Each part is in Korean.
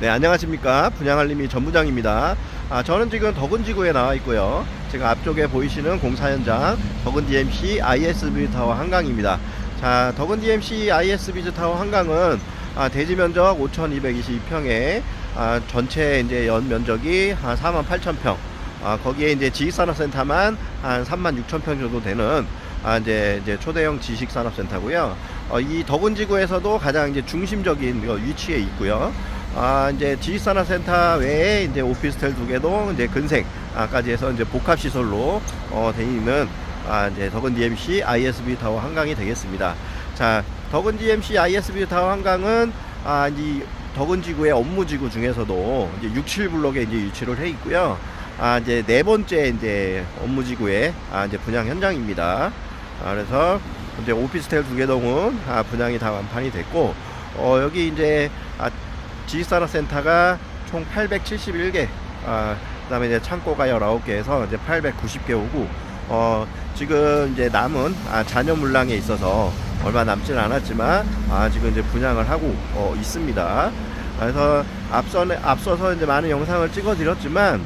네, 안녕하십니까. 분양알림이 전부장입니다. 아, 저는 지금 덕은지구에 나와 있고요. 지금 앞쪽에 보이시는 공사 현장 덕은 DMC ISB 타워 한강입니다. 자, 덕은 DMC ISB 타워 한강은 아, 대지 면적 5,222평에 아, 전체 이제 연 면적이 한 4만 8천 평. 아, 거기에 이제 지식산업센터만 한 3만 6천 평 정도 되는 아, 이제, 이제 초대형 지식산업센터고요. 어, 이 덕은지구에서도 가장 이제 중심적인 그 위치에 있고요. 아, 이제 지식산업센터 외에 이제 오피스텔 두 개도 이제 근생까지 해서 이제 복합 시설로 어, 돼 있는 아, 이제 덕은 DMC ISB 타워 한강이 되겠습니다. 자, 덕은 DMC ISB 타워 한강은 아, 이 덕은 지구의 업무 지구 중에서도 이제 6, 7블록에 이제 위치를 해 있고요. 아, 이제 네 번째 이제 업무 지구의 아, 이제 분양 현장입니다. 아, 그래서 이제 오피스텔 두 개 동은 아, 분양이 다 완판이 됐고, 어, 여기 이제 아, 지식산업센터가 총 871개, 아, 그다음에 이제 창고가 19개에서 이제 890개 오고, 어, 지금 이제 남은 아, 잔여 물량에 있어서 얼마 남지는 않았지만, 아, 지금 이제 분양을 하고 어, 있습니다. 그래서 앞선에 앞서서 이제 많은 영상을 찍어드렸지만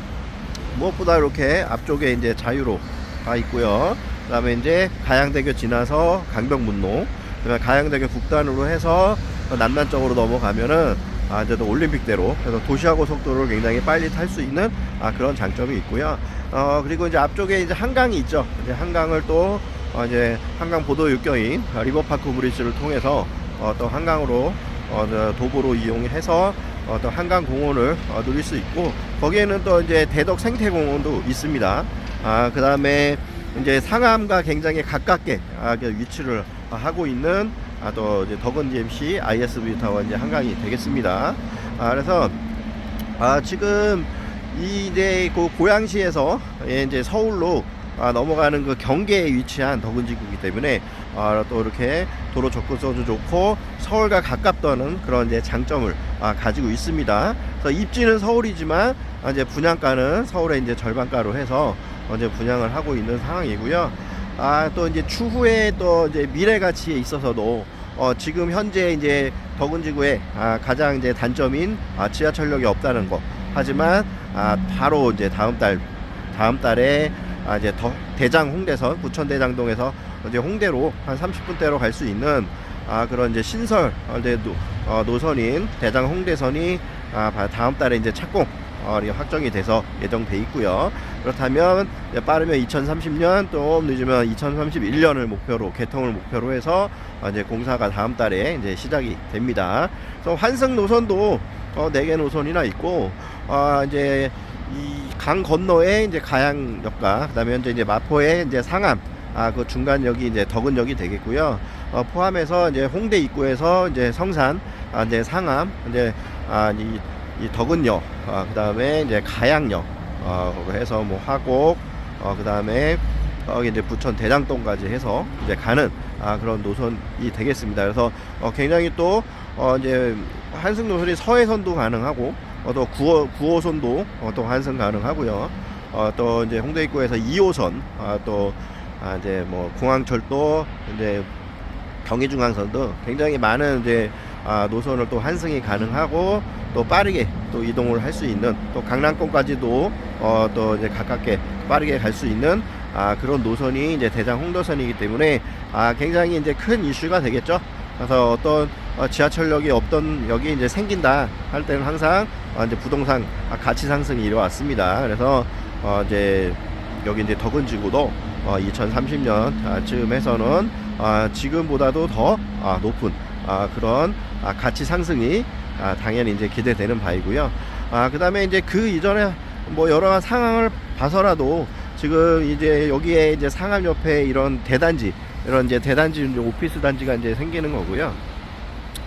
무엇보다 이렇게 앞쪽에 이제 자유로 가 있고요. 그다음에 이제 가양대교 지나서 강병문로, 그다음에 가양대교 북단으로 해서 남단 쪽으로 넘어가면은 아, 이제 또 올림픽대로 그래서 도시하고 속도를 굉장히 빨리 탈 수 있는 아, 그런 장점이 있고요. 어, 그리고 이제 앞쪽에 이제 한강이 있죠. 이제 한강을 또 어, 이제 한강 보도 육경인 아, 리버파크 브리지를 통해서 어, 또 한강으로 어, 저 도보로 이용해서 어, 또 한강 공원을 어, 누릴 수 있고 거기에는 또 이제 대덕 생태공원도 있습니다. 아, 그 다음에 이제 상암과 굉장히 가깝게 아, 그 위치를 하고 있는 아, 또 이제 덕은 DMC ISB 타워 이제 한강이 되겠습니다. 아, 그래서 아, 지금 이 이제 그 고양시에서 예, 이제 서울로 아, 넘어가는 그 경계에 위치한 덕은지구이기 때문에 아, 또 이렇게 도로 접근성도 좋고 서울과 가깝다는 그런 이제 장점을 아, 가지고 있습니다. 그래서 입지는 서울이지만 아, 이제 분양가는 서울의 이제 절반가로 해서 이제 분양을 하고 있는 상황이고요. 아, 또 이제 추후에 또 이제 미래 가치에 있어서도 어, 지금 현재 이제 덕은지구의 아, 가장 이제 단점인 아, 지하철역이 없다는 거. 하지만 아, 바로 이제 다음 달 다음 달에 아, 이제 더, 대장 홍대선 부천 대장동에서 이제 홍대로 한 30분대로 갈 수 있는 아, 그런 이제 신설 어, 노, 어, 노선인 대장 홍대선이 아, 바- 다음 달에 이제 착공 확정이 돼서 예정돼 있고요. 그렇다면 빠르면 2030년 또 늦으면 2031년을 목표로 개통을 목표로 해서 어, 이제 공사가 다음 달에 이제 시작이 됩니다. 그래서 환승 노선도 어, 4개 노선이나 있고 어, 이제 이 강 건너에 이제 가양역과 그다음에 현재 이제 마포에 이제 상암 아 그 중간역이 이제 덕은역이 되겠고요. 어, 포함해서 이제 홍대 입구에서 이제 성산 아 이제 상암 이제 아 이 이 덕은역 아 그 다음에 이제 가양역 어 해서 뭐 화곡 어 그 다음에 거기 이제 부천 대장동까지 해서 이제 가는 아 그런 노선이 되겠습니다. 그래서 어 굉장히 또 어 이제 한승 노선이 서해선도 가능하고 어, 또 9호, 9호선도 어, 또 환승 가능하고요. 어, 또 이제 홍대 입구에서 2호선, 아, 또 아, 이제 뭐 공항철도 이제 경의중앙선도 굉장히 많은 이제 아, 노선을 또 환승이 가능하고 또 빠르게 또 이동을 할 수 있는 또 강남권까지도 어, 또 이제 가깝게 빠르게 갈 수 있는 아, 그런 노선이 이제 대장 홍도선이기 때문에 아, 굉장히 이제 큰 이슈가 되겠죠. 그래서 어떤 어, 지하철역이 없던 역이 이제 생긴다 할 때는 항상 어, 이제 부동산 아, 가치 상승이 이루어왔습니다. 그래서 어, 이제 여기 이제 덕은지구도 어, 2030년 쯤에서는 아, 지금보다도 더 아, 높은 아, 그런 아, 가치 상승이 아, 당연히 이제 기대되는 바이고요. 아, 그 다음에 이제 그 이전에 뭐 여러 상황을 봐서라도 지금 이제 여기에 이제 상암 옆에 이런 대단지 이런 이제 대단지 이제 오피스 단지가 이제 생기는 거고요.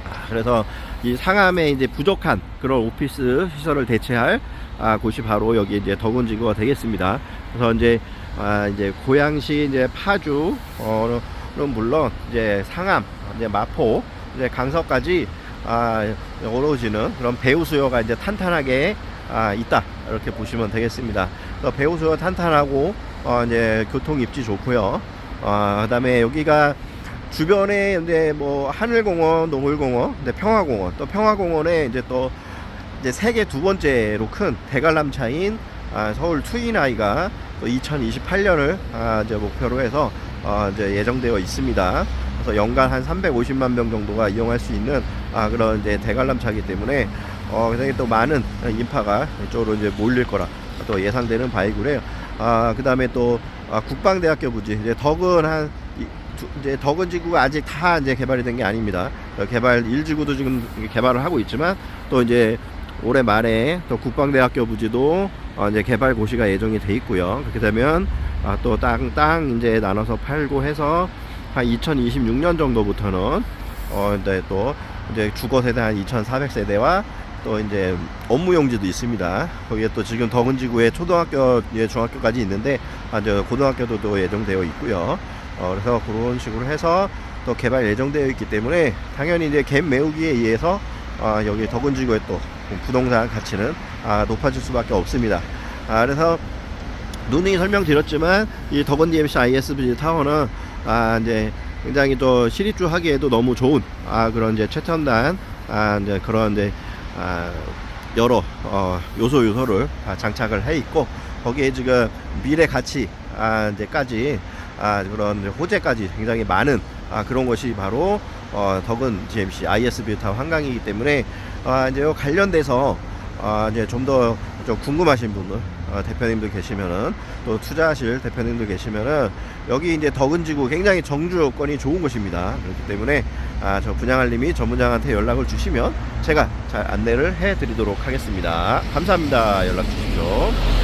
아, 그래서 이 상암에 이제 부족한 그런 오피스 시설을 대체할 아, 곳이 바로 여기 이제 덕운지구가 되겠습니다. 그래서 이제 아, 이제 고양시 이제 파주 어는 물론 이제 상암 이제 마포 이제 강서까지 아, 어우러지는 그런 배우 수요가 이제 탄탄하게 아, 있다 이렇게 보시면 되겠습니다. 배우 수요 탄탄하고 어, 이제 교통 입지 좋고요. 어, 그다음에 여기가 주변에 이제 뭐 하늘공원, 노물공원, 평화공원, 또 평화공원에 이제 또 이제 세계 두 번째로 큰 대관람차인 아, 서울 트윈아이가 또 2028년을 아, 이제 목표로 해서 어, 이제 예정되어 있습니다. 그래서 연간 한 350만 명 정도가 이용할 수 있는 아, 그런 이제 대관람차이기 때문에 어, 굉장히 또 많은 인파가 이쪽으로 이제 몰릴 거라 또 예상되는 바이고요. 아, 그 다음에 또 아, 국방대학교 부지 이제 덕은 한 이제 덕은 지구가 아직 다 이제 개발이 된 게 아닙니다. 어, 개발 1지구도 지금 개발을 하고 있지만 또 이제 올해 말에 또 국방대학교 부지도 어, 이제 개발 고시가 예정이 돼 있고요. 그렇게 되면 아, 또땅땅 이제 나눠서 팔고 해서 한 2026년 정도부터는 어 이제 또 이제 주거 세대 한 2,400세대와 또 이제 업무용지도 있습니다. 거기에 또 지금 덕은지구에 초등학교, 예, 중학교까지 있는데 아, 저 고등학교도 또 예정되어 있고요. 어, 그래서 그런 식으로 해서 또 개발 예정되어 있기 때문에 당연히 이제 갭 메우기에 의해서 아, 여기 덕은지구의 또 부동산 가치는 아, 높아질 수밖에 없습니다. 아, 그래서 누누이 설명드렸지만 이 덕원 DMC ISB 타워는 아 이제 굉장히 또 시립주 하기에도 너무 좋은 아 그런 이제 최첨단 아 이제 그런 이제 아 여러 어 요소 요소를 다 장착을 해 있고 거기에 지금 미래 가치 아 이제까지 아 그런 호재까지 굉장히 많은 아 그런 것이 바로 어 덕은 GMC ISB 타워 한강이기 때문에 아 이제 요 관련돼서 아 이제 좀 더 좀 궁금하신 분들 어, 대표님들 계시면은 또 투자하실 대표님들 계시면은 여기 이제 덕은지구 굉장히 정주 여건이 좋은 곳입니다. 그렇기 때문에 아, 저 분양알림이 전문장한테 연락을 주시면 제가 잘 안내를 해드리도록 하겠습니다. 감사합니다. 연락 주십시오.